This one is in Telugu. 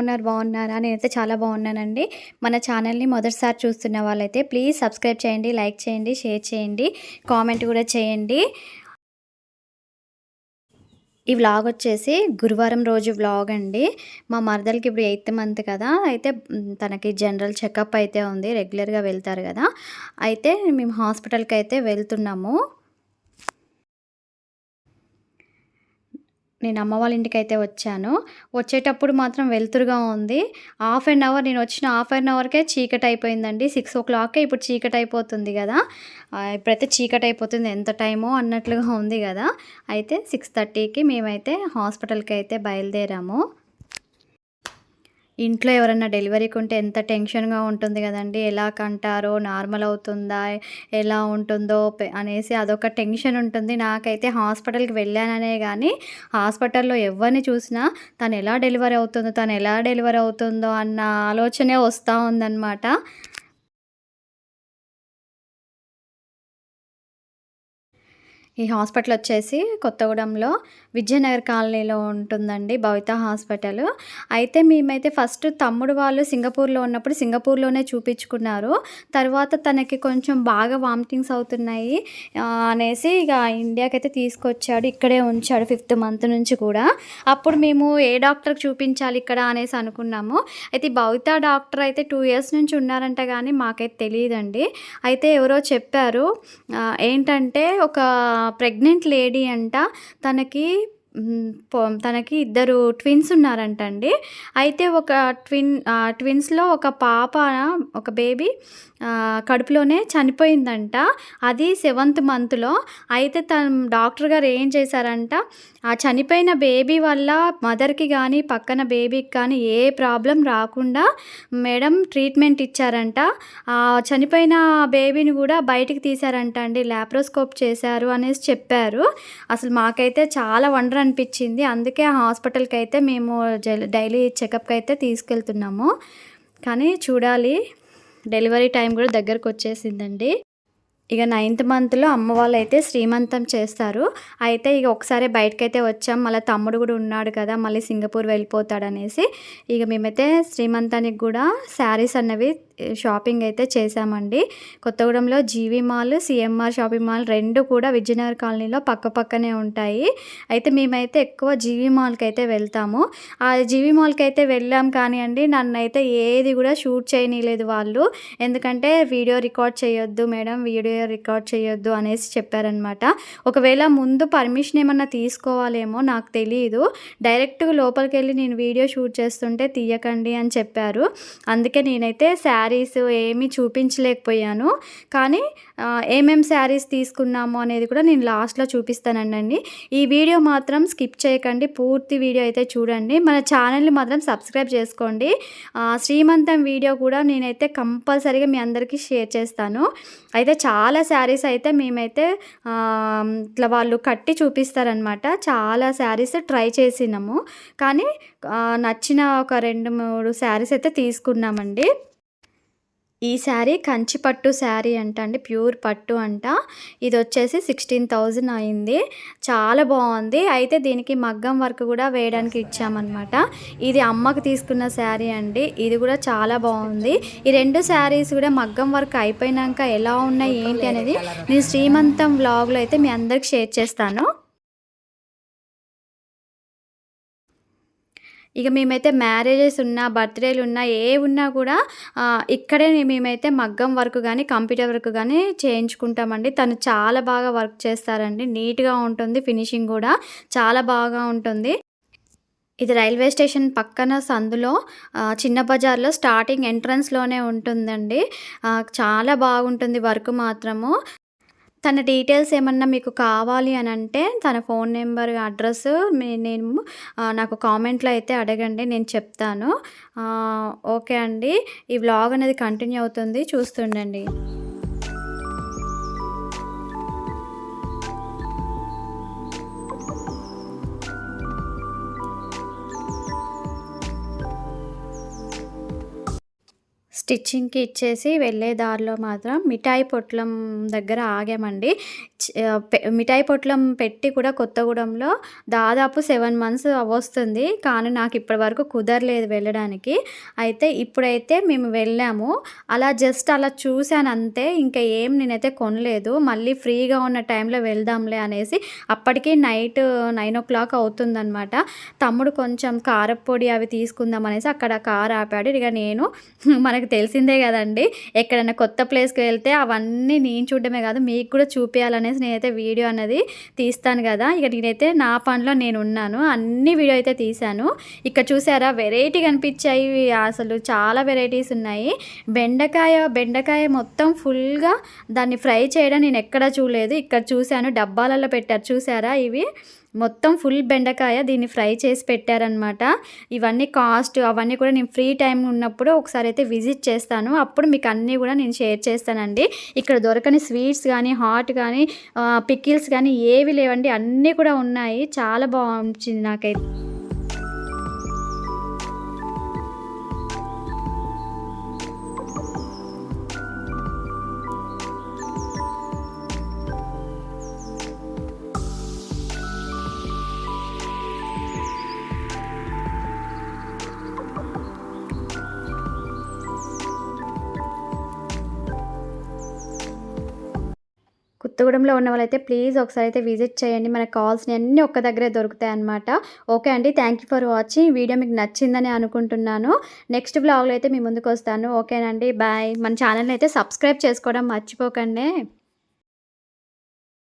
ఉన్నారు? బాగున్నారా? నేనైతే చాలా బాగున్నానండి. మన ఛానల్ని మొదటిసారి చూస్తున్న వాళ్ళైతే ప్లీజ్ సబ్స్క్రైబ్ చేయండి లైక్ చేయండి షేర్ చేయండి కామెంట్ కూడా చేయండి. ఈ వ్లాగ్ వచ్చేసి గురువారం రోజు వ్లాగ్ అండి. మా మరదలకి ఇప్పుడు ఎయిత్ మంత్ కదా. అయితే తనకి జనరల్ చెకప్ అయితే ఉంది. రెగ్యులర్గా వెళ్తారు కదా. అయితే మేము హాస్పిటల్కి అయితే వెళ్తున్నాము. నేను అమ్మ వాళ్ళ ఇంటికి అయితే వచ్చాను. వచ్చేటప్పుడు మాత్రం వెలుతురుగా ఉంది. హాఫ్ అన్ అవర్ నేను వచ్చిన హాఫ్ అన్ అవర్కే చీకటి అయిపోయిందండి. సిక్స్ ఓ క్లాక్కే ఇప్పుడు చీకటి అయిపోతుంది కదా. ఇప్పుడైతే చీకటి అయిపోతుంది. ఎంత టైమో అన్నట్లుగా ఉంది కదా. అయితే సిక్స్ థర్టీకి మేమైతే హాస్పిటల్కి అయితే బయలుదేరాము. ఇంట్లో ఎవరైనా డెలివరీకి ఉంటే ఎంత టెన్షన్గా ఉంటుంది కదండి. ఎలా కంటారో నార్మల్ అవుతుందా ఎలా ఉంటుందో అనేసి అదొక టెన్షన్ ఉంటుంది. నాకైతే హాస్పిటల్కి వెళ్ళాననే కానీ హాస్పిటల్లో ఎవరిని చూసినా తను ఎలా డెలివరీ అవుతుందో తను ఎలా డెలివరీ అవుతుందో అన్న ఆలోచనే వస్తూ ఉందన్నమాట. ఈ హాస్పిటల్ వచ్చేసి కొత్తగూడెంలో విజయనగర్ కాలనీలో ఉంటుందండి భవిత హాస్పిటల్. అయితే మేమైతే ఫస్ట్ తమ్ముడు వాళ్ళు సింగపూర్లో ఉన్నప్పుడు సింగపూర్లోనే చూపించుకున్నారు. తర్వాత తనకి కొంచెం బాగా వామిటింగ్స్ అవుతున్నాయి అనేసి ఇక ఇండియాకి అయితే తీసుకొచ్చాడు ఇక్కడే ఉంచాడు ఫిఫ్త్ మంత్ నుంచి కూడా. అప్పుడు మేము ఏ డాక్టర్కి చూపించాలి ఇక్కడ అనేసి అనుకున్నాము. అయితే భవిత డాక్టర్ అయితే టూ ఇయర్స్ నుంచి ఉన్నారంట కానీ మాకైతే తెలియదండి. అయితే ఎవరో చెప్పారు ఏంటంటే ఒక ప్రెగ్నెంట్ లేడీ అంట తనకి తనకి ఇద్దరు ట్విన్స్ ఉన్నారంట అండి అయితే ఒక ట్విన్ ట్విన్స్లో ఒక పాప ఒక బేబీ కడుపులోనే చనిపోయిందంట. అది సెవెంత్ మంత్లో. అయితే తన డాక్టర్ గారు ఏం చేశారంట ఆ చనిపోయిన బేబీ వల్ల మదర్కి కానీ పక్కన బేబీకి కానీ ఏ ప్రాబ్లం రాకుండా మేడం ట్రీట్మెంట్ ఇచ్చారంట. ఆ చనిపోయిన బేబీని కూడా బయటికి తీశారంట అండి ల్యాప్రోస్కోప్ చేశారు అనేసి చెప్పారు. అసలు మాకైతే చాలా వండర్ అనిపించింది. అందుకే ఆ హాస్పిటల్కి అయితే మేము డైలీ చెకప్కి అయితే తీసుకెళ్తున్నాము. కానీ చూడాలి డెలివరీ టైం కూడా దగ్గరకు వచ్చేసిందండి ఇక నైన్త్ మంత్లో అమ్మ వాళ్ళు అయితే శ్రీమంతం చేస్తారు. అయితే ఇక ఒకసారి బయటకైతే వచ్చాం. మళ్ళీ తమ్ముడు కూడా ఉన్నాడు కదా మళ్ళీ సింగపూర్ వెళ్ళిపోతాడు అనేసి ఇక మేమైతే శ్రీమంతానికి కూడా శారీస్ అన్నవి షాపింగ్ అయితే చేశామండి. కొత్తగూడెంలో GV mall CMR shopping mall రెండు కూడా విజయనగర్ కాలనీలో పక్క పక్కనే ఉంటాయి. అయితే మేమైతే ఎక్కువ జీవి మాల్కి అయితే వెళ్తాము. ఆ జీవి మాల్కి అయితే వెళ్ళాం కానీ అండి నన్ను అయితే ఏది కూడా షూట్ చేయనీయలేదు వాళ్ళు. ఎందుకంటే వీడియో రికార్డ్ చేయొద్దు మేడం వీడియో రికార్డ్ చేయొద్దు అనేసి చెప్పారనమాట ఒకవేళ ముందు పర్మిషన్ ఏమన్నా తీసుకోవాలేమో నాకు తెలియదు డైరెక్ట్గా లోపలికి వెళ్ళి నేను వీడియో షూట్ చేస్తుంటే తీయకండి అని చెప్పారు. అందుకే నేనైతే శారీస్ ఏమీ చూపించలేకపోయాను. కానీ ఏమేమి ఏమేం శారీస్ తీసుకున్నాము అనేది కూడా నేను లాస్ట్లో చూపిస్తానండి ఈ వీడియో మాత్రం స్కిప్ చేయకండి. పూర్తి వీడియో అయితే చూడండి. మన ఛానల్ని మాత్రం సబ్స్క్రైబ్ చేసుకోండి. శ్రీమంతం వీడియో కూడా నేనైతే కంపల్సరీగా మీ అందరికీ షేర్ చేస్తాను. అయితే చాలా చాలా శారీస్ అయితే మేమైతే ఇట్లా వాళ్ళు కట్టి చూపిస్తారనమాట చాలా శారీస్ ట్రై చేసినాము. కానీ నచ్చిన ఒక రెండు మూడు శారీస్ అయితే తీసుకున్నామండి. ఈ శారీ కంచి పట్టు శారీ అంట అండి ప్యూర్ పట్టు అంట. ఇది వచ్చేసి సిక్స్టీన్ థౌజండ్ అయింది. చాలా బాగుంది. అయితే దీనికి మగ్గం వర్క్ కూడా వేయడానికి ఇచ్చామన్నమాట. ఇది అమ్మకు తీసుకున్న శారీ అండి. ఇది కూడా చాలా బాగుంది. ఈ రెండు శారీస్ కూడా మగ్గం వర్క్ అయిపోయినాక ఎలా ఉన్నాయి ఏంటి అనేది నేను శ్రీమంతం వ్లాగ్లో అయితే మీ అందరికి షేర్ చేస్తాను. ఇక మేమైతే మ్యారేజెస్ ఉన్నా బర్త్డేలు ఉన్నా ఏ ఉన్నా కూడా ఇక్కడే మేమైతే మగ్గం వర్క్ కానీ కంప్యూటర్ వర్క్ కానీ చేయించుకుంటామండి. తను చాలా బాగా వర్క్ చేస్తారండి. నీట్గా ఉంటుంది ఫినిషింగ్ కూడా చాలా బాగా ఉంటుంది. ఇది రైల్వే స్టేషన్ పక్కన సందులో చిన్న బజార్లో స్టార్టింగ్ ఎంట్రన్స్లోనే ఉంటుందండి. చాలా బాగుంటుంది వర్క్ మాత్రము. తన డీటెయిల్స్ ఏమన్నా మీకు కావాలి అని అంటే తన ఫోన్ నెంబర్ అడ్రస్ నేను నాకు కామెంట్లో అయితే అడగండి నేను చెప్తాను. ఓకే అండి. ఈ వ్లాగ్ అనేది కంటిన్యూ అవుతుంది. చూస్తుండండి. స్టిచ్చింగ్‌కి ఇచ్చేసి వెళ్ళే దారిలో మాత్రం మిఠాయి పొట్లం దగ్గర ఆగామండి. మిఠాయి పొట్లం పెట్టి కూడా కొత్తగూడెంలో దాదాపు సెవెన్ మంత్స్ వస్తుంది కానీ నాకు ఇప్పటి వరకు కుదరలేదు వెళ్ళడానికి. అయితే ఇప్పుడైతే మేము వెళ్ళాము. అలా జస్ట్ అలా చూసాను అంతే. ఇంకా ఏం నేనైతే కొనలేదు. మళ్ళీ ఫ్రీగా ఉన్న టైంలో వెళ్దాంలే అనేసి అప్పటికి నైట్ 9:00 అవుతుందనమాట. తమ్ముడు కొంచెం కారపొడి అవి తీసుకుందాం అనేసి అక్కడ కార్ ఆపాడు. ఇక నేను మనకు తెలిసిందే కదండీ! ఎక్కడైనా కొత్త ప్లేస్‌కి వెళ్తే అవన్నీ నేను చూడడమే కాదు మీకు కూడా చూపించాలనేసి నేనైతే వీడియో అనేది తీస్తాను కదా! ఇక నేనైతే నా పనిలో నేను ఉన్నాను అన్ని వీడియో అయితే తీశాను. ఇక్కడ చూసారా వెరైటీ కనిపించాయి అసలు చాలా వెరైటీస్ ఉన్నాయి. బెండకాయ బెండకాయ మొత్తం ఫుల్‌గా దాన్ని ఫ్రై చేయడం నేను ఎక్కడా చూడలేదు. ఇక్కడ చూశాను డబ్బాలలో పెట్టారు చూసారా ఇవి? మొత్తం ఫుల్ బెండకాయ దీన్ని ఫ్రై చేసి పెట్టారనమాట. ఇవన్నీ కాస్ట్ అవన్నీ కూడా నేను ఫ్రీ టైం ఉన్నప్పుడు ఒకసారి అయితే విజిట్ చేస్తాను. అప్పుడు మీకు అన్నీ కూడా నేను షేర్ చేస్తానండి. ఇక్కడ దొరకని స్వీట్స్ కానీ హాట్ కానీ పికిల్స్ కానీ ఏవి లేవండి. అన్నీ కూడా ఉన్నాయి. చాలా బా నాకైతే. కొత్తగూడెంలో ఉన్న వాళ్ళైతే ప్లీజ్ ఒకసారి అయితే విజిట్ చేయండి. మనకు కావాల్సినయి అన్నీ ఒక్క దగ్గరే దొరుకుతాయి అనమాట ఓకే అండి. Thank you for watching. Video మీకు నచ్చిందని అనుకుంటున్నాను. నెక్స్ట్ బ్లాగ్లో అయితే మీ ముందుకొస్తాను. ఓకేనండి. బాయ్. మన ఛానల్ అయితే సబ్స్క్రైబ్ చేసుకోవడం మర్చిపోకండి.